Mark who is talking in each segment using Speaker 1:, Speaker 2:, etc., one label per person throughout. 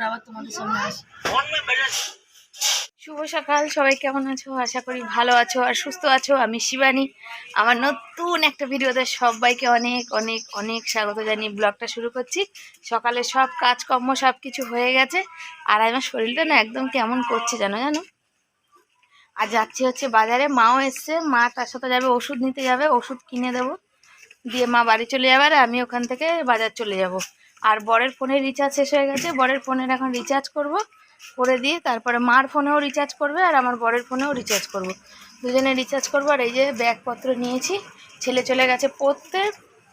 Speaker 1: করে আবার তোমাদের সামনে আসি। শুভ সকাল সবাই কেমন আছো? আশা করি ভালো আছো আর সুস্থ আছো। আমি শিবানী। আমার নতুন একটা ভিডিওতে সবাইকে অনেক অনেক অনেক স্বাগত জানিয়ে ব্লগটা শুরু করছি। সকালে সব কাজকর্ম সব কিছু হয়ে গেছে। আর আমার শরীরটা না একদম কেমন করছে জানো জানো? আর যাচ্ছি হচ্ছে বাজারে। মাও এসছে। মা তার সাথে যাবে ওষুধ নিতে যাবে ওষুধ কিনে দেবো। দিয়ে মা বাড়ি চলে যাবে আর আমি ওখান থেকে বাজার চলে যাব। আর বরের ফোনে রিচার্জ শেষ হয়ে গেছে, বরের ফোনের এখন রিচার্জ করব, করে দিয়ে তারপরে মার ফোনেও রিচার্জ করবে আর আমার বরের ফোনেও রিচার্জ করব। দুজনে রিচার্জ করব আর এই যে ব্যাগপত্র নিয়েছি, ছেলে চলে গেছে পড়তে,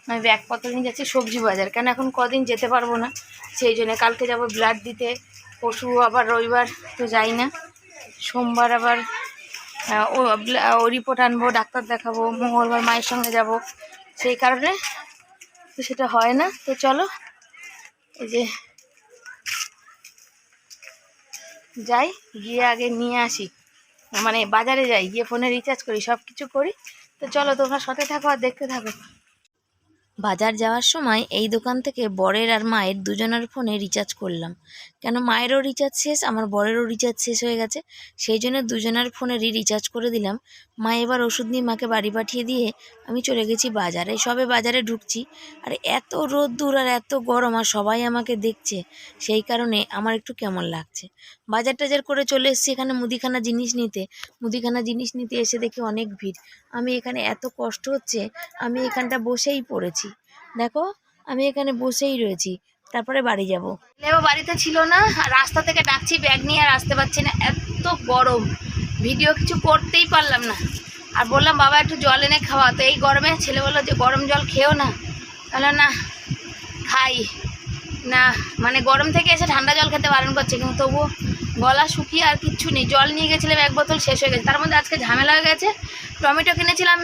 Speaker 1: আমি ব্যাগপত্র নিয়ে যাচ্ছি সবজি বাজার, কেন এখন কদিন যেতে পারব না? সেই জন্য কালকে যাব ব্লাড দিতে, পশু আবার রবিবার, তো যাই না। সোমবার আবার ও রিপোর্ট আনব, ডাক্তার দেখাবো, মঙ্গলবার মায়ের সঙ্গে যাব, সেই কারণে তো সেটা হয় না। তো চলো এই যে। যাই, গিয়ে আগে নিয়ে আসি। মানে বাজারে যাই, গিয়ে ফোনে রিচার্জ করি সব কিছু করি। তো চলো তোমরা সাথে থাকো আর দেখতে থাকো। বাজার যাওয়ার সময় এই দোকান থেকে বরের আর মায়ের দুজনের ফোনে রিচার্জ করলাম। কেন মায়েরও রিচার্জ শেষ, আমার বরেরও রিচার্জ শেষ হয়ে গেছে, সেই জন্য দুজনের ফোনেরই রিচার্জ করে দিলাম। মা এবার ওষুধ নিয়ে মাকে বাড়ি পাঠিয়ে দিয়ে আমি চলে গেছি বাজারে, সবে বাজারে ঢুকছি। আর এত রোদ্দুর আর এত গরম আর সবাই আমাকে দেখছে, সেই কারণে আমার একটু কেমন লাগছে। বাজার টাজার করে চলে এসেছি এখানে মুদিখানা জিনিস নিতে। মুদিখানা জিনিস নিতে এসে দেখি অনেক ভিড়। আমি এখানে এত কষ্ট হচ্ছে, আমি এখানটা বসেই পড়েছি। দেখো, আমি এখানে বসেই রয়েছি। তারপরে বাড়ি যাব। লেও বাড়িতে ছিল না রাস্তা থেকে ডাকছি, ব্যাগ নিয়ে আর আসতে পারছি না। এত গরম। ভিডিও কিছু করতেই পারলাম না। আর বললাম, বাবা, একটু জল এনে খাওয়া। তো এই গরমে ছেলে বলল যে, গরম জল খেও না। তাহলে না, খাই। না মানে গরম থেকে এসে ঠান্ডা জল খেতে বারণ করছে, কিন্তু তবুও গলা শুকিয়ে আর কিচ্ছু নেই। জল নিয়ে গেছিলাম, এক বোতল শেষ হয়ে গেছে। তার মধ্যে আজকে ঝামেলা হয়ে গেছে। টমেটো কিনেছিলাম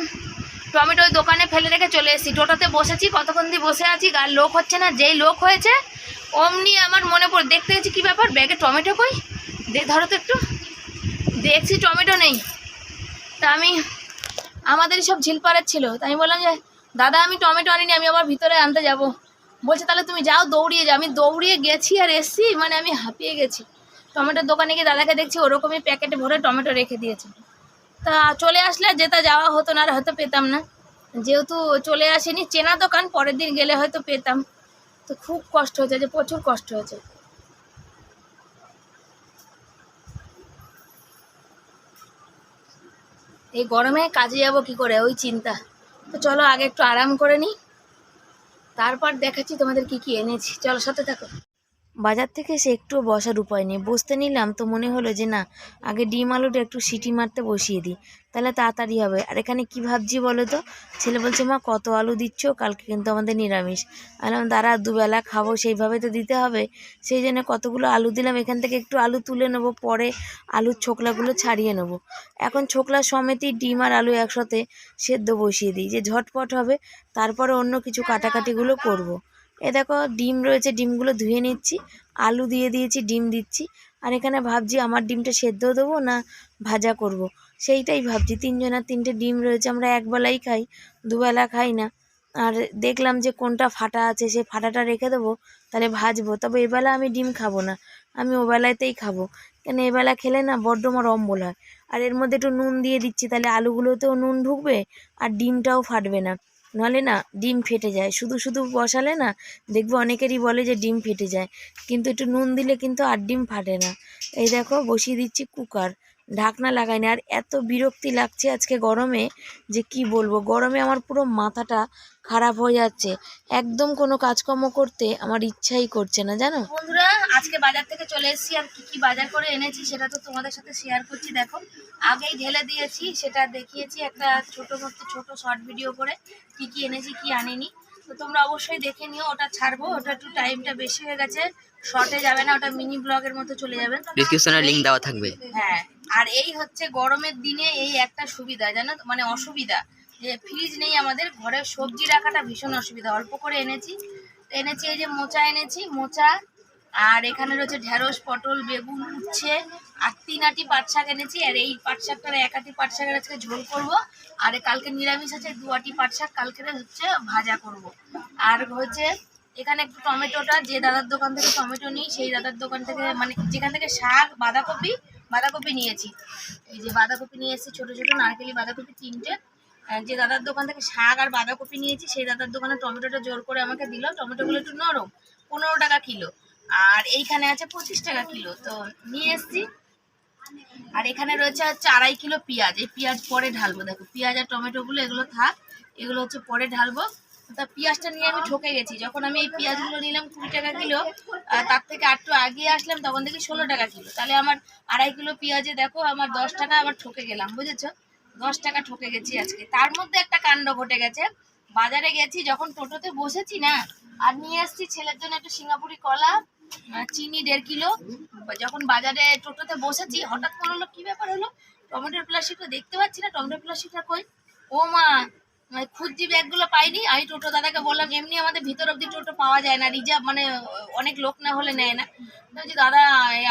Speaker 1: টমেটো দোকানে ফেলে রেখে চলে এসেছি। টোটোতে বসেছি, কতক্ষণ দিয়ে বসে আছি আর লোক হচ্ছে না, যেই লোক হয়েছে, অমনি আমার মনে পড়ে দেখতে গেছি কী ব্যাপার? ব্যাগে টমেটো কই? দে ধরো তো একটু। দেখছি টমেটো নেই। তা আমি আমাদের সব ঝিলপাড়ের ছিল। তাই আমি বললাম যে, দাদা, আমি টমেটো আনিনি, আমি আবার ভিতরে আনতে যাব। বলছে, তাহলে তুমি যাও দৌড়িয়ে যাও। আমি দৌড়িয়ে গেছি আর এসছি মানে আমি হাঁপিয়ে গেছি। টমেটোর দোকানে গিয়ে দাদাকে দেখছি, ওরকমই প্যাকেটে ভরে টমেটো রেখে দিয়েছে। তা চলে আসলে যেটা যাওয়া হতো না আর হয়তো পেতাম না। যেহেতু চলে আসেনি, চেনা দোকান, পরের দিন গেলে হয়তো পেতাম। তো খুব কষ্ট হয়েছে, যে প্রচুর কষ্ট হয়েছে। এই গরমে কাজে যাব কি করে? ওই চিন্তা। তো চলো আগে একটু আরাম করে নিই। তারপর দেখাচ্ছি তোমাদের কি কি এনেছি। চলো সাথে থাকো। বাজার থেকে এসে একটুও বসার উপায় নেই। বসতে নিলাম তো মনে হলো যে, না, আগে ডিম আলুটা একটু সিটি মারতে বসিয়ে দিই, তাহলে তাড়াতাড়ি হবে। আর এখানে কি ভাবছি বলো তো? ছেলে বলছে, মা, কত আলু দিচ্ছ? কালকে কিন্তু আমাদের নিরামিষ। আলাম দাঁড়া, দুবেলা খাব, সেইভাবে তো দিতে হবে। সেই জন্য কতগুলো আলু দিলাম, এখান থেকে একটু আলু তুলে নেব, পরে আলুর ছোকলাগুলো ছাড়িয়ে নেব। এখন ছোকলা সমেতই ডিম আর আলু একসাথে সেদ্ধ বসিয়ে দিই, যে ঝটপট হবে, তারপরে অন্য কিছু কাটাকাটিগুলো করব। এ দেখো ডিম রয়েছে, ডিমগুলো ধুয়ে নিচ্ছি, আলু দিয়ে দিয়েছি, ডিম দিচ্ছি। আর এখানে ভাবছি আমার ডিমটা সেদ্ধ দেবো না ভাজা করব। সেইটাই ভাবছি তিনজনের তিনটে ডিম রয়েছে, আমরা একবেলাই খাই, দুবেলা খাই না। আর দেখলাম যে কোনটা ফাটা আছে সে ফাটাটা রেখে দেবো, তাহলে ভাজবো। তবে এবেলা আমি ডিম খাব না, আমি ওবেলাতেই খাব। কেন এবেলা খেলে না বড্ড আমার অম্বল হয়। আর এর মধ্যে একটু নুন দিয়ে দিচ্ছি, তাহলে আলুগুলোতেও নুন ঢুকবে, আর ডিমটাও ফাটবে না। নাহলে না ডিম ফেটে যায়। শুধু শুধু বসালে না দেখব অনেকেরই বলে যে ডিম ফেটে যায়। কিন্তু একটু নুন দিলে কিন্তু আর ডিম ফাটে না। এই দেখো বসিয়ে দিচ্ছি কুকার। ঢাকনা লাগাইনি। আর এত বিরক্তি লাগছে আজকে গরমে যে কি বলব? গরমে আমার পুরো মাথাটা খারাপ হয়ে যাচ্ছে। একদম কোনো কাজকর্ম করতে আমার ইচ্ছাই করছে না জানো? বন্ধুরা আজকে বাজার থেকে চলে এসেছি। আর কি কি বাজার করে এনেছি সেটা তো তোমাদের সাথে শেয়ার করছি। দেখো আগেই ঢেলে দিয়েছি। সেটা দেখিয়েছি একটা ছোট মতো ছোট শর্ট ভিডিও করে কি কি এনেছি কি আনিনি। তো তোমরা অবশ্যই দেখে নিও ওটা ছাড়বো। ওটা একটু টাইমটা বেশি হয়ে গেছে। শর্টে যাবে না ওটা মিনি ব্লগের মতো চলে যাবে।
Speaker 2: ডিসক্রিপশনে লিংক দেওয়া থাকবে।
Speaker 1: হ্যাঁ আর এই হচ্ছে গরমের দিনে এই একটা সুবিধা, জানো মানে অসুবিধা যে ফ্রিজ নেই আমাদের, ঘরে সবজি রাখাটা ভীষণ অসুবিধা। অল্প করে এনেছি। এনেছি এই যে মোচা এনেছি, মোচা। আর এখানে রয়েছে ঢেঁড়স, পটল, বেগুন উচ্ছে। আর তিন আটি পাট শাক এনেছি। আর এই পাট শাকটার এক আটি পাট শাকের আজকে ঝোল করব। আর কালকে নিরামিষ আছে দু আটি পাট শাক কালকে হচ্ছে ভাজা করব। আর হচ্ছে এখানে একটু টমেটোটা, যে দাদার দোকান থেকে টমেটো নিই, সেই দাদার দোকান থেকে মানে যেখান থেকে শাক, বাঁধাকপি বাঁধাকপি নিয়েছি। এই যে বাঁধাকপি নিয়ে এসেছি ছোটো ছোটো নারকেলি বাঁধাকপি তিনটে। যে দাদার দোকান থেকে শাক আর বাঁধাকপি নিয়েছি, সেই দাদার দোকানে টমেটোটা জোর করে আমাকে দিল। টমেটোগুলো একটু নরম, পনেরো টাকা কিলো। আর এইখানে আছে পঁচিশ টাকা কিলো। তো নিয়ে এসেছি। আর এখানে রয়েছে হচ্ছে আড়াই কিলো পেঁয়াজ। এই পেঁয়াজ পরে ঢালবো। দেখো, পেঁয়াজ আর টমেটোগুলো, এগুলো থাক। এগুলো হচ্ছে পরে ঢালবো। তা পেঁয়াজটা নিয়ে আমি ঠকে গেছি। যখন আমি এই পেঁয়াজগুলো নিলাম কুড়ি টাকা কিলো তার থেকে আটটু আগিয়ে আসলাম, তখন দেখি ষোলো টাকা কিলো। তাহলে আমার আড়াই কিলো পেঁয়াজে দেখো, আমার দশ টাকা আবার ঠকে গেলাম, বুঝেছ? দশ টাকা ঠকে গেছি আজকে। তার মধ্যে একটা কাণ্ড ঘটে গেছে। বাজারে গেছি, যখন টোটোতে বসেছি না, আর নিয়ে আসছি ছেলের জন্য একটু সিঙ্গাপুরি কলা চিনি দেড় কিলো। যখন বাজারে টোটোতে বসেছি, হঠাৎ করে হলো, কি ব্যাপার হলো? টমেটোর প্লাস্টিকটা দেখতে পাচ্ছি না, টমেটোর প্লাস্টিকটা কই? ও মা মানে খুঁজছি ব্যাগগুলো পাইনি। আমি টোটো দাদাকে বললাম এমনি আমাদের ভিতর অব্দি টোটো পাওয়া যায় না রিজার্ভ মানে অনেক লোক না হলে নেয় না। বলছি দাদা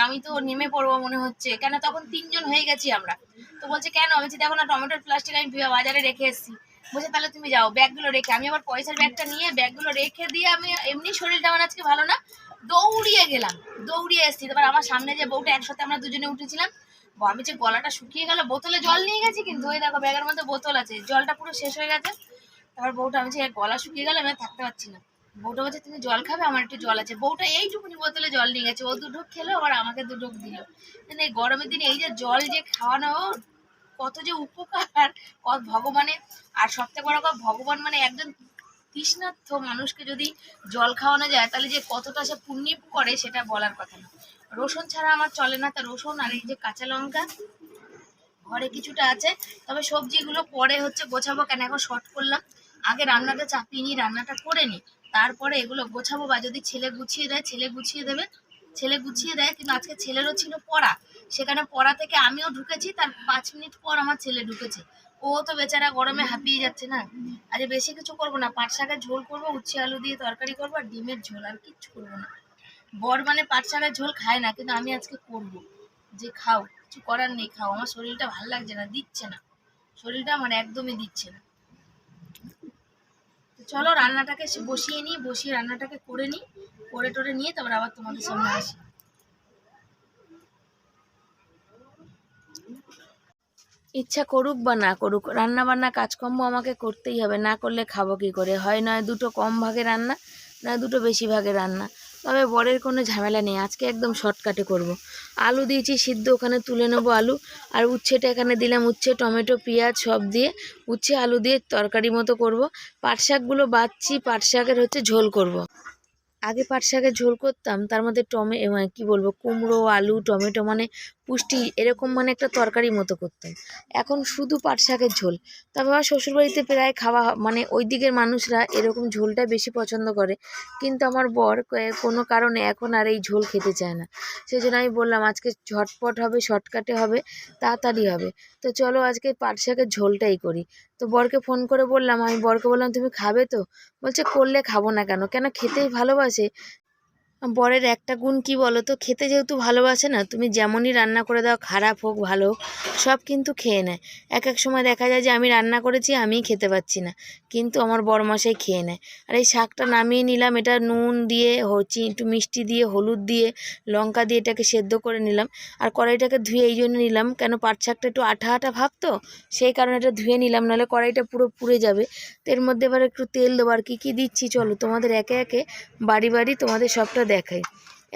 Speaker 1: আমি তো নেমে পড়ব মনে হচ্ছে। কেন? তখন তিনজন হয়ে গেছি আমরা। তো বলছে কেন? বলছি, দেখো না টমেটোর প্লাস্টিক আমি বাজারে রেখে এসেছি। বলছে তাহলে তুমি যাও ব্যাগগুলো রেখে। আমি আবার পয়সার ব্যাগটা নিয়ে ব্যাগগুলো রেখে দিয়ে আমি এমনি শরীরটা আমার আজকে ভালো না দৌড়িয়ে গেলাম দৌড়িয়ে এসেছি। তারপর আমার সামনে যে বউটা একসাথে আমরা দুজনে উঠেছিলাম আমি যে গলাটা শুকিয়ে গেল, বোতলে জল নিয়ে গেছি কিন্তু, ওই দেখো, ব্যাগের মধ্যে বোতল আছে, জলটা পুরো শেষ হয়ে গেছে। তারপর বউটা আমি যে গলা শুকিয়ে গেল, আমি থাকতে পারছি না। বউটা বলছে, তুমি জল খাবে? আমার একটু জল আছে। বউটা এইটুকুনি বোতলে জল নিয়ে গেছে, ও দুটো খেলো, আবার আমাকে দুটো দিল। মানে এই গরমের দিনে এই যে জল যে খাওয়ানো, কত যে উপকার, কত ভগবানের আর সবথেকে বড় কথা, ভগবান মানে একজন তৃষ্ণার্থ মানুষকে যদি জল খাওয়ানো যায়, তাহলে যে কতটা সে পুণ্য করে, সেটা বলার কথা না। রসুন ছাড়া আমার চলে না, তা রসুন আর এই যে কাঁচা লঙ্কা, ঘরে কিছুটা আছে। তবে সবজিগুলো পরে হচ্ছে গোছাবো, কেন এখন শর্ট করলাম। আগে রান্নাটা চাপিয়ে নিই, রান্নাটা করে নিই। তারপরে এগুলো গোছাবো বা যদি ছেলে গুছিয়ে দেয়, ছেলে গুছিয়ে দেবে। ছেলে গুছিয়ে দেয়, কিন্তু আজকে ছেলেরও ছিল পড়া। সেখানে পড়া থেকে আমিও ঢুকেছি, তার পাঁচ মিনিট পর আমার ছেলে ঢুকেছে। ও তো বেচারা গরমে হাঁপিয়ে যাচ্ছে না। আরে বেশি কিছু করব না, পাট শাকের ঝোল করব, উচ্ছে আলু দিয়ে তরকারি করব আর ডিমের ঝোল, আর কিচ্ছু করব না। বর মানে পাট শাকের ঝোল খায় না, কিন্তু আমি আজকে করব। যে খাও, কিছু করার নেই, খাও। আমার শরীরটা ভালো লাগছে না, দিচ্ছে না। শরীরটা আমার একদমই দিচ্ছে না। চলো রান্নাটাকে বসিয়ে নিই, বসিয়ে রান্নাটাকে করে নিই, করে টোরে নিয়ে তারপর আবার তোমাদের সামনে আসি। ইচ্ছা করুক বা না করুক রান্না বান্না কাজকর্ম আমাকে করতেই হবে। না করলে খাব কি করে? হয় নয় দুটো কম ভাগে রান্না না দুটো বেশি ভাগে রান্না। তবে বরের কোনো ঝামেলা নেই, আজকে একদম শর্টকাটে করব। আলু দিয়েছি সিদ্ধ, ওখানে তুলে নেব আলু আর উচ্ছেটা এখানে দিলাম, উচ্ছে, টমেটো, পেঁয়াজ সব দিয়ে উচ্ছে, আলু দিয়ে তরকারি মতো করব। পাট শাকগুলো বাচ্ছি পাট শাকের হচ্ছে ঝোল করব। আগে পাট শাকের ঝোল করতাম, তার মধ্যে টমে মানে কী বলব, কুমড়ো, আলু, টমেটো মানে পুষ্টি এরকম মানে একটা তরকারি মতো করতাম এখন শুধু পাট শাকের ঝোল। তবে আমার শ্বশুরবাড়িতে প্রায় খাওয়া মানে ওই দিকের মানুষরা এরকম ঝোলটা বেশি পছন্দ করে। কিন্তু আমার বর কোনো কারণে এখন আর এই ঝোল খেতে চায় না। সেই জন্য আমি বললাম, আজকে ঝটপট হবে, শর্টকাটে হবে, তাড়াতাড়ি হবে। তো চলো আজকে পাট শাকের ঝোলটাই করি। তো বরকে ফোন করে বললাম, আমি বরকে বললাম, তুমি খাবে তো? বলছে, করলে খাব না কেন? কেন খেতেই ভালোবাসে। বরের একটা গুণ কি বলো তো খেতে যেহেতু ভালোবাসে না, তুমি যেমনই রান্না করে দাও, খারাপ হোক, ভালো হোক, সব কিন্তু খেয়ে নেয়। এক এক সময় দেখা যায় যে আমি রান্না করেছি, আমিই খেতে পাচ্ছি না। কিন্তু আমার বরমশাই খেয়ে নেয়। আর এই শাকটা নামিয়ে নিলাম, এটা নুন দিয়ে হচ্ছে একটু মিষ্টি দিয়ে, হলুদ দিয়ে, লঙ্কা দিয়ে এটাকে সেদ্ধ করে নিলাম। আর কড়াইটাকে ধুয়ে এই জন্য নিলাম, কেন পাট শাকটা একটু আঠা আঠা ভাব তো? সেই কারণে এটা ধুয়ে নিলাম, নাহলে কড়াইটা পুরো পুড়ে যাবে। তো এর মধ্যে এবার একটু তেল দেবো, আর কী কী দিচ্ছি চলো? তোমাদের একে একে, বাড়ি বাড়ি তোমাদের সবটা দেখাই।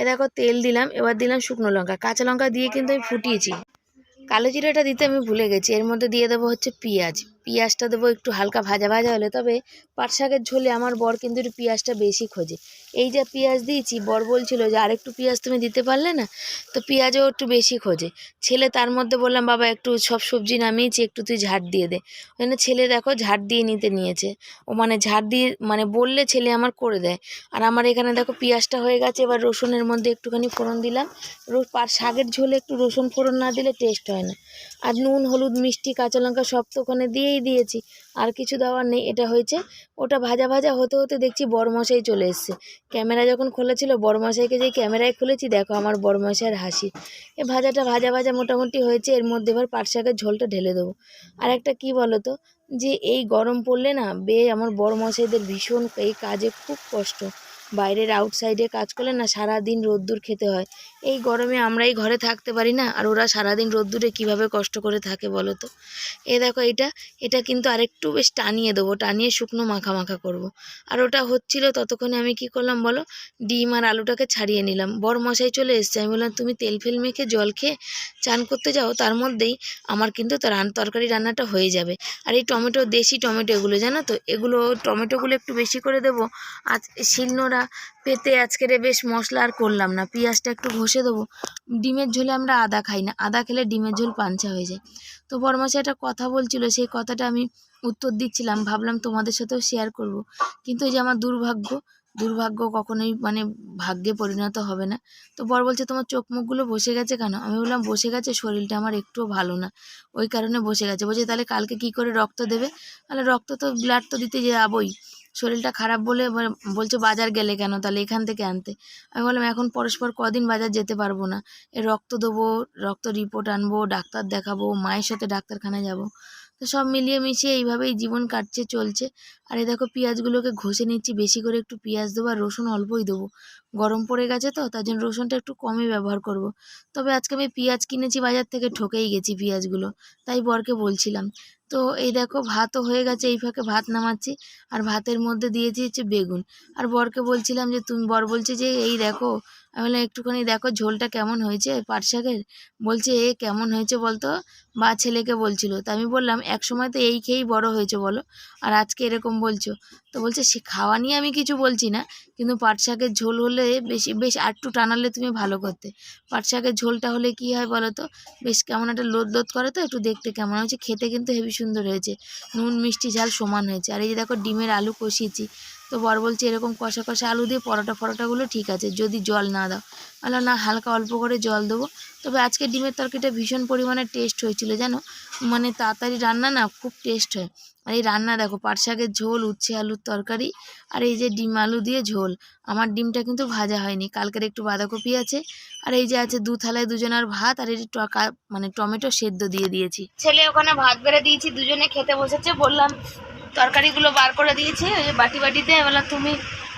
Speaker 1: এ দেখো, তেল দিলাম, এবার দিলাম শুকনো লঙ্কা। কাঁচা লঙ্কা দিয়ে কিন্তু আমি ফুটিয়েছি। কালো জিরাটা দিতে আমি ভুলে গেছি। এর মধ্যে দিয়ে দেবো হচ্ছে পেঁয়াজ। পেঁয়াজটা দেবো একটু হালকা ভাজা ভাজা হলে, তবে পাট শাকের ঝোলে আমার বর কিন্তু একটু পেঁয়াজটা বেশি খোঁজে। এই যে পেঁয়াজ দিয়েছি, বর বলছিল যে আরেকটু পেঁয়াজ তুমি দিতে পারলে না? তো পেঁয়াজও একটু বেশি খোঁজে। ছেলে তার মধ্যে বললাম, বাবা, একটু সব সবজি নামিয়েছি, একটু তুই ঝাড় দিয়ে দে। ওই জন্য ছেলে দেখো ঝাড় দিয়ে নিতে নিয়েছে। ও মানে ঝাড় দিয়ে মানে বললে ছেলে আমার করে দেয়। আর আমার এখানে দেখো পেঁয়াজটা হয়ে গেছে, এবার রসুনের মধ্যে একটুখানি ফোড়ন দিলাম। শাকের ঝোলে একটু রসুন ফোড়ন না দিলে টেস্ট হয় না। আর নুন, হলুদ, মিষ্টি, কাঁচা লঙ্কা সব তো ওখানে দিয়েই দিয়েছি। আর কিছু দেওয়ার নেই, এটা হয়েছে। ওটা ভাজা ভাজা হতে হতে দেখছি বড়মশাই চলে এসছে। ক্যামেরা যখন খোলা ছিল, বড়মশাইকে যেই ক্যামেরায় খুলেছি, দেখো আমার বড়মশাইয়ের হাসি। এ ভাজাটা ভাজা ভাজা মোটামুটি হয়েছে, এর মধ্যে এবার পাট শাকের ঝোলটা ঢেলে দেবো। আর একটা কী বলো তো যে এই গরম পড়লে না বে আমার বড় মশাইদের ভীষণ এই কাজে খুব কষ্ট। বাইরের আউটসাইডে কাজ করলে না সারাদিন রোদ্দুর খেতে হয়। এই গরমে আমরাই ঘরে থাকতে পারি না, আর ওরা সারাদিন রোদ্দুরে কীভাবে কষ্ট করে থাকে বলো তো? এ দেখো এটা এটা কিন্তু আরেকটু বেশ টানিয়ে দেবো, টানিয়ে শুকনো মাখা মাখা করব। আর ওটা হচ্ছিল ততক্ষণে আমি কি করলাম বলো? ডিম আর আলুটাকে ছাড়িয়ে নিলাম। বর মশাই চলে এসছে, আমি বললাম, তুমি তেল ফেল মেখে জল খেয়ে চান করতে যাও, তার মধ্যেই আমার কিন্তু রান, তরকারি রান্নাটা হয়ে যাবে। আর এই টমেটো, দেশি টমেটো এগুলো, জানো তো? এগুলো টমেটোগুলো একটু বেশি করে দেবো আজ শিলনোড়া পেতে আজকের বেশ মশলা আর করলাম না। পেঁয়াজটা একটু ঘষে দেবো। ডিমের ঝোলে আমরা আদা খাই না। আদা খেলে ডিমের ঝোল পাঞ্চা হয়ে যায়। তো বরমাসে একটা কথা বলছিল, সেই কথাটা আমি উত্তর দিচ্ছিলাম। ভাবলাম তোমাদের সাথেও শেয়ার করব। কিন্তু এই যে আমার দুর্ভাগ্য দুর্ভাগ্য কখনোই মানে ভাগ্যে পরিণত হবে না। তো বর বলছে, তোমার চোখ মুখগুলো বসে গেছে কেন? আমি বললাম, বসে গেছে, শরীরটা আমার একটুও ভালো না। ওই কারণে বসে গেছে। বলছে, তাহলে কালকে কি করে রক্ত দেবে? তাহলে রক্ত তো ব্লাড তো দিতে যাবই। শরীরটা খারাপ বলে বলছে বাজার গেলে কেন? তাহলে এখান থেকে আনতে। আমি বললাম, এখন পরস্পর কদিন বাজার যেতে পারব না। এ রক্ত দেবো, রক্ত রিপোর্ট আনব, ডাক্তার দেখাবো, মায়ের সাথে ডাক্তারখানায় যাব। তো সব মিলিয়ে মিশিয়ে এইভাবেই জীবন কাটছে, চলছে। আর এই দেখো পেঁয়াজগুলোকে ঘষে নিচ্ছি, বেশি করে একটু পেঁয়াজ দেবো আর রসুন অল্পই দেবো। গরম পড়ে গেছে তো, তার জন্য রসুনটা একটু কমই ব্যবহার করব। তবে আজকে আমি পেঁয়াজ কিনেছি, বাজার থেকে ঠকেই গেছি পেঁয়াজগুলো, তাই বরকে বলছিলাম। তো এই দেখো ভাতও হয়ে গেছে, এই ফাঁকে ভাত নামাচ্ছি। আর ভাতের মধ্যে দিয়েছি হচ্ছে বেগুন। আর বরকে বলছিলাম যে, তুমি, বর বলছে যে, এই দেখো আমি বললাম একটুখানি দেখো ঝোলটা কেমন হয়েছে? পাট শাকের বলছে, এ, কেমন হয়েছে বলতো? বা ছেলেকে বলছিল। তা আমি বললাম, এক সময় তো এই খেয়েই বড় হয়েছে বলো, আর আজকে এরকম বলছো। তো বলছে, সে খাওয়া নিয়ে আমি কিছু বলছি না, কিন্তু পাট শাকের ঝোল হলে বেশি, বেশ আটটু টানালে তুমি ভালো করতে। পাট শাকের ঝোলটা হলে কি হয় বলো তো? বেশ কেমন একটা লোদ লোদ করে তো, একটু দেখতে কেমন হয়েছে। খেতে কিন্তু হেভি সুন্দর হয়েছে। নুন, মিষ্টি, ঝাল সমান হয়েছে। আর এই যে দেখো, ডিমের আলু কষিয়েছি। তো বর বলছে, এরকম কষা কষা আলু দিয়ে পরোটা ফরোটাগুলো ঠিক আছে, যদি জল না দাও। বললাম না, হালকা অল্প করে জল দেবো। তবে আজকে ডিমের তরকারিটা ভীষণ পরিমাণে টেস্ট হয়েছিল, জানো? মানে তাড়াতাড়ি রান্না না, খুব টেস্ট হয়। আর এই রান্না দেখো, পাট শাকের ঝোল, উচ্ছে আলুর তরকারি, আর এই যে ডিম আলু দিয়ে ঝোল। আমার ডিমটা কিন্তু ভাজা হয়নি, কালকের একটু বাঁধাকপি আছে, আর এই যে আছে দু থালায় দুজনের ভাত, আর এই টকা মানে টমেটো সেদ্ধ দিয়ে দিয়েছি। ছেলে ওখানে ভাত বেড়ে দিয়েছি, দুজনে খেতে বসেছে, বললাম তরকারিগুলো বার করে দিয়েছি, ওই যে বাটি বাটিতে বললাম তুমি,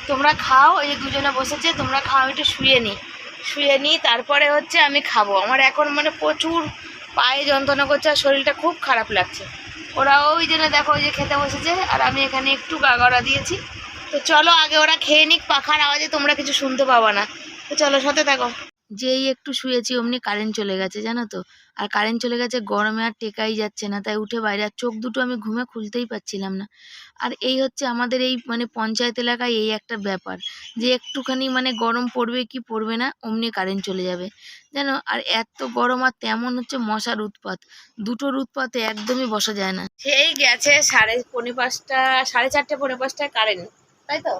Speaker 1: তোমরা খাও, ওই যে দুজনে বসেছে, তোমরা খাও একটু শুয়ে নি শুয়ে নিই, তারপরে হচ্ছে আমি খাব। আমার এখন মানে প্রচুর পায়ে যন্ত্রণা করছে, আর শরীরটা খুব খারাপ লাগছে। ওরা ওই জন্য দেখো, ওই যে খেতে বসেছে, আর আমি এখানে একটু গাগরা দিয়েছি। তো চলো, আগে ওরা খেয়ে নিক, পাখার আওয়াজে তোমরা কিছু শুনতে পাবা না। তো চলো, সাথে থাকো। যেই একটু শুয়েছি, অমনি কারেন্ট চলে গেছে, জানো তো? আর কারেন্ট চলে গেছে, গরমে আর টেকাই যাচ্ছে না, তাই উঠে বাইরে, আর চোখ দুটো আমি ঘুমে খুলতেই পাচ্ছিলাম না। আর এই হচ্ছে আমাদের এই মানে পঞ্চায়েত এলাকায় এই একটা ব্যাপার, যে একটুখানি মানে গরম পড়বে কি পড়বে না, অমনি কারেন্ট চলে যাবে। জানো? আর এত গরম আর তেমন হচ্ছে মশার উৎপাত, দুটোর উৎপাতে একদমই বসা যায় না। সেই গেছে সাড়ে পৌনে পাঁচটা, সাড়ে চারটে পৌনে পাঁচটায় কারেন্ট তাই তো?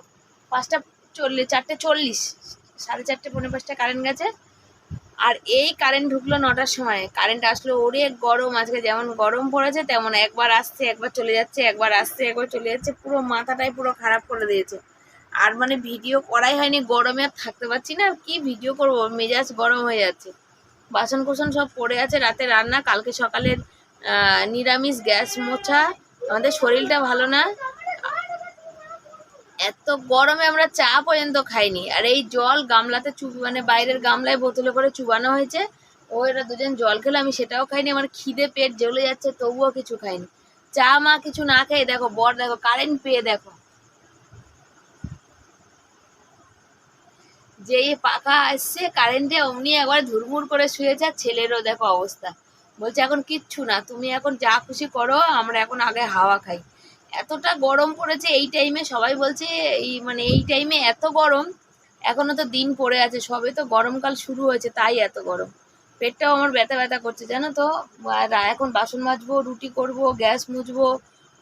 Speaker 1: পাঁচটা চল্লিশ চারটে চল্লিশ। সাড়ে চারটে, পৌনে পাঁচটা কারেন্ট গেছে। আর এই কারেন্ট ঢুকলো নটার সময়। কারেন্ট আসলো ওরে গরম, আজকে যেমন গরম পড়েছে তেমন একবার আসছে, একবার চলে যাচ্ছে, একবার আসছে, একবার চলে যাচ্ছে, পুরো মাথাটাই পুরো খারাপ করে দিয়েছে। আর মানে ভিডিও করাই হয়নি, গরমে আর থাকতে পারছি না, কি ভিডিও করব? মেজাজ গরম হয়ে যাচ্ছে। বাসন কোসন সব পড়ে আছে, রাতে রান্না, কালকে সকালের নিরামিষ গ্যাস মোছা। আমাদের শরীরটা ভালো না। এত গরমে আমরা চা পর্যন্ত খাইনি। আর এই জল গামলাতে চুব মানে বাইরের গামলায় বোতলে করে চুবানো হয়েছে। ও, এরা দুজন জল খেলো, আমি সেটাও খাইনি। আমার খিদে পেট জ্বলে যাচ্ছে, তবুও কিছু খাইনি। চা মা কিছু না খেয়ে, দেখো, বর, দেখো কারেন্ট পেয়ে, দেখো। যেই পাখা আসছে কারেন্টে অমনি একবার ধুরমুর করে শুয়েছে, আর ছেলেরও দেখো অবস্থা। বলছে, এখন কিচ্ছু না, তুমি এখন যা খুশি করো, আমরা এখন আগে হাওয়া খাই। এতটা গরম পড়েছে এই টাইমে সবাই বলছে এই মানে এই টাইমে এত গরম, এখনও তো দিন পড়ে আছে, সবে তো গরমকাল শুরু হয়েছে, তাই এত গরম। পেটটাও আমার ব্যথা ব্যথা করছে, জানো তো? এখন বাসন মাজবো, রুটি করব, গ্যাস মুছবো,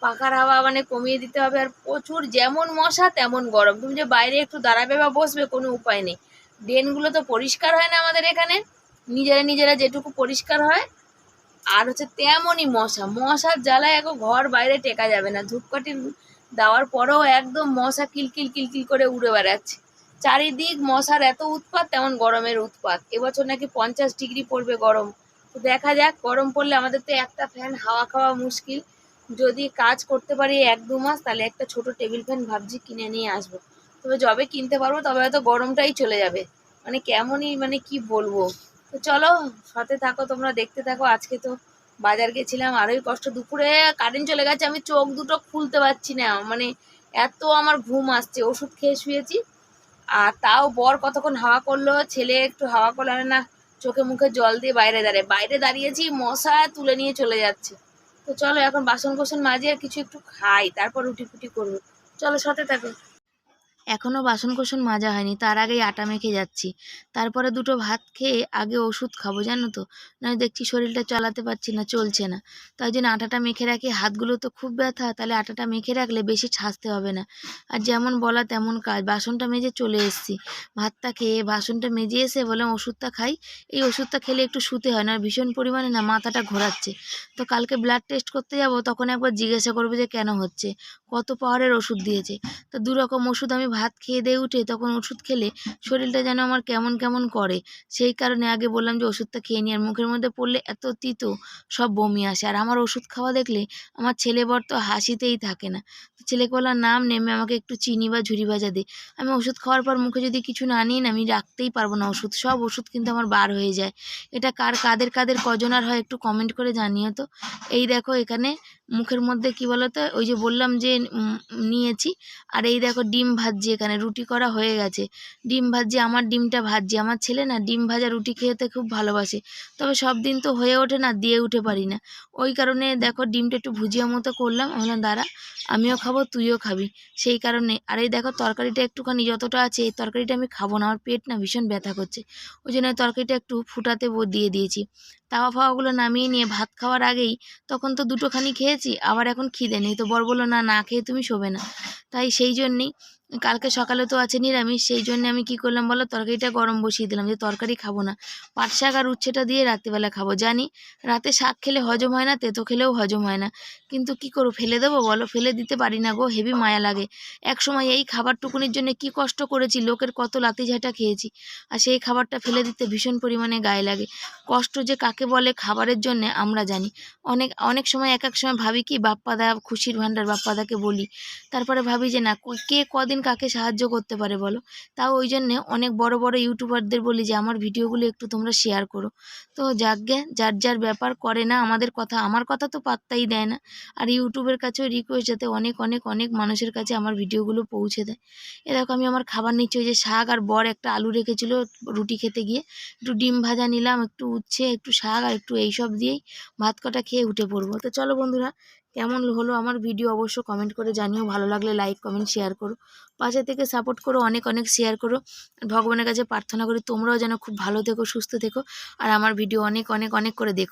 Speaker 1: পাখার হাওয়া মানে কমিয়ে দিতে হবে, আর প্রচুর যেমন মশা তেমন গরম। তুমি যে বাইরে একটু দাঁড়াবে বা বসবে, কোনো উপায় নেই। ড্রেনগুলো তো পরিষ্কার হয় না আমাদের এখানে। নিজেরা নিজেরা যেটুকু পরিষ্কার হয় আর হচ্ছে তেমনই মশা। মশার জ্বালায় এখন ঘর বাইরে টেকা যাবে না। ধূপকাঠি দেওয়ার পরেও একদম মশা কিলকিল কিলকিল করে উড়ে বেড়াচ্ছে। চারিদিক মশার এত উৎপাত, তেমন গরমের উৎপাত। এবছর নাকি পঞ্চাশ ডিগ্রি পড়বে গরম। তো দেখা যাক, গরম পড়লে আমাদের তো একটা ফ্যান হাওয়া খাওয়া মুশকিল। যদি কাজ করতে পারি এক দু মাস, তাহলে একটা ছোট টেবিল ফ্যান ভাবছি কিনে নিয়ে আসব। তবে যবে কিনতে পারব, তবে হয়তো গরমটাই চলে যাবে। মানে কেমনই মানে কি বলব? তো চলো, সাথে থাকো, তোমরা দেখতে থাকো। আজকে তো বাজার গেছিলাম, আরোই কষ্ট। দুপুরে কারেন্ট চলে গেছে, আমি চোখ দুটো খুলতে পারছি না। মানে এত আমার ঘুম আসছে, ওষুধ খেয়ে শুয়েছি। আর তাও বর কতক্ষণ হাওয়া করল, ছেলে একটু হাওয়া করল না, চোখে মুখে জল দিয়ে বাইরে দাঁড়িয়ে। বাইরে দাঁড়িয়েছি, মশা তুলে নিয়ে চলে যাচ্ছে। তো চলো, এখন বাসন কোসন মাঝে আর কিছু একটু খাই, তারপর রুটি ফুটি করব। চলো, সাথে থাকো। এখনও বাসন কোসন মাজা হয়নি, তার আগেই আটা মেখে যাচ্ছি। তারপরে দুটো ভাত খেয়ে আগে ওষুধ খাব, জানো তো? নয় দেখছি শরীরটা চালাতে পারছি না, চলছে না। তাই জন্য আটাটা মেখে রাখি, হাতগুলো তো খুব ব্যথা, তাহলে আটাটা মেখে রাখলে বেশি ছাঁচতে হবে না। আর যেমন বলা তেমন কাজ, বাসনটা মেজে চলে এসেছি। ভাতটা খেয়ে বাসনটা মেজে এসে বললাম, ওষুধটা খাই। এই ওষুধটা খেলে একটু শুতে হয় না ভীষণ পরিমাণে না মাথাটা ঘোরাচ্ছে। তো কালকে ব্লাড টেস্ট করতে যাব, তখন একবার জিজ্ঞাসা করব যে কেন হচ্ছে? কত পাওয়ারের ওষুধ দিয়েছে। তো দু রকম ওষুধ আমি ভাত খেয়ে দিয়ে উঠে তখন ওষুধ খেলে শরীরটা যেন আমার কেমন কেমন করে। সেই কারণে আগে বললাম যে ওষুধটা খেয়ে নিই, আর মুখের মধ্যে পড়লে এত তিতো, সব বমি আসে। আর আমার ওষুধ খাওয়া দেখলে আমার ছেলে বর তো হাসিতেই থাকে না। তো ছেলেকে বললাম নাম নেমে আমাকে একটু চিনি বা ঝুরি ভাজা দে। আমি ওষুধ খাওয়ার পর মুখে যদি কিছু না নিই না আমি রাখতেই পারব না ওষুধ। সব ওষুধ কিন্তু আমার বার হয়ে যায়। এটা কার কাদের কাদের কজনার হয় একটু কমেন্ট করে জানিও তো। এই দেখো এখানে মুখের মধ্যে কি বলো তো ওই যে বললাম যে নিয়েছি। আর এই দেখো ডিম ভাজছি এখানে, রুটি করা হয়ে গেছে। ডিম ভাজছি, আমার ডিমটা ভাজছি। আমার ছেলে না ডিম ভাজা রুটি খেতে খুব ভালোবাসে। তবে সব দিন তো হয়ে ওঠে না, দিয়ে উঠে পারি না। ওই কারণে দেখো ডিমটা একটু ভুজিয়া মতো করলাম। বললাম, দাঁড়া, আমিও খাব, তুইও খাবি। সেই কারণে, আর এই দেখো তরকারিটা একটুখানি যতটা আছে, এই তরকারিটা আমি খাব না। আমার পেট না ভীষণ ব্যথা করছে। ওই জন্য তরকারিটা একটু ফুটাতে দিয়ে দিয়েছি। তাওয়া ফাওয়াগুলো নামিয়ে নিয়ে ভাত খাওয়ার আগেই তখন তো দুটোখানি খেয়েছি, আবার এখন খিদে নেই। তো বর বলল, না না, খেয়ে তুমি শোবে না। তাই সেই জন্যেই কালকে সকালে তো আছে নিরামিষ, সেই জন্য আমি কি করলাম বলো? তরকারিটা গরম বসিয়ে দিলাম যে তরকারি খাব না। পাট শাক আর উচ্ছেটা দিয়ে রাত্রিবেলা খাব, জানি। রাতে শাক খেলে হজম হয় না, তেতো খেলেও হজম হয় না। কিন্তু কি করব, ফেলে দেবো বলো? ফেলে দিতে পারি না গো, হেভি মায়া লাগে। এক সময় এই খাবারটুকুনির জন্য কি কষ্ট করেছি, লোকের কত লাতি ঝাঁটা খেয়েছি। আর সেই খাবারটা ফেলে দিতে ভীষণ পরিমাণে গায়ে লাগে। কষ্ট যে কাকে বলে খাবারের জন্য, আমরা জানি। অনেক অনেক সময় এক এক সময় ভাবি কি, বাপ্পাদা, খুশির ভাণ্ডার বাপ্পাদাকে বলি। তারপরে ভাবি যে না, কে কে কদিন কাকে সাহায্য করতে পারে বলো? তাও ওই জন্যে অনেক বড় বড় ইউটিউবারদের বলি যে, আমার ভিডিওগুলো একটু তোমরা শেয়ার করো। তো যাকগে, যার যার ব্যাপার করে না আমাদের কথা, আমার কথা তো পাত্তাই দেয় না। আর ইউটিউবের কাছেও রিকোয়েস্ট যাতে অনেক অনেক অনেক মানুষের কাছে আমার ভিডিওগুলো পৌঁছে দেয়। এরকম আমি আমার খাবার নিচ্ছি, ওই যে শাক আর বর একটা আলু রেখেছিল রুটি খেতে গিয়ে। একটু ডিম ভাজা নিলাম, একটু উচ্ছে, একটু শাক আর একটু এইসব দিয়েই ভাত কটা খেয়ে উঠে পড়ব। তো চলো বন্ধুরা কেমন হলো আমার ভিডিও অবশ্য কমেন্ট করে জানিও। ভালো লাগলে লাইক কমেন্ট শেয়ার করো। পাশে থেকে সাপোর্ট করো, অনেক অনেক শেয়ার করো। ভগবানের কাছে প্রার্থনা করি তোমরাও যেন খুব ভালো থেকো, সুস্থ থেকো। আর আমার ভিডিও অনেক অনেক অনেক করে দেখো।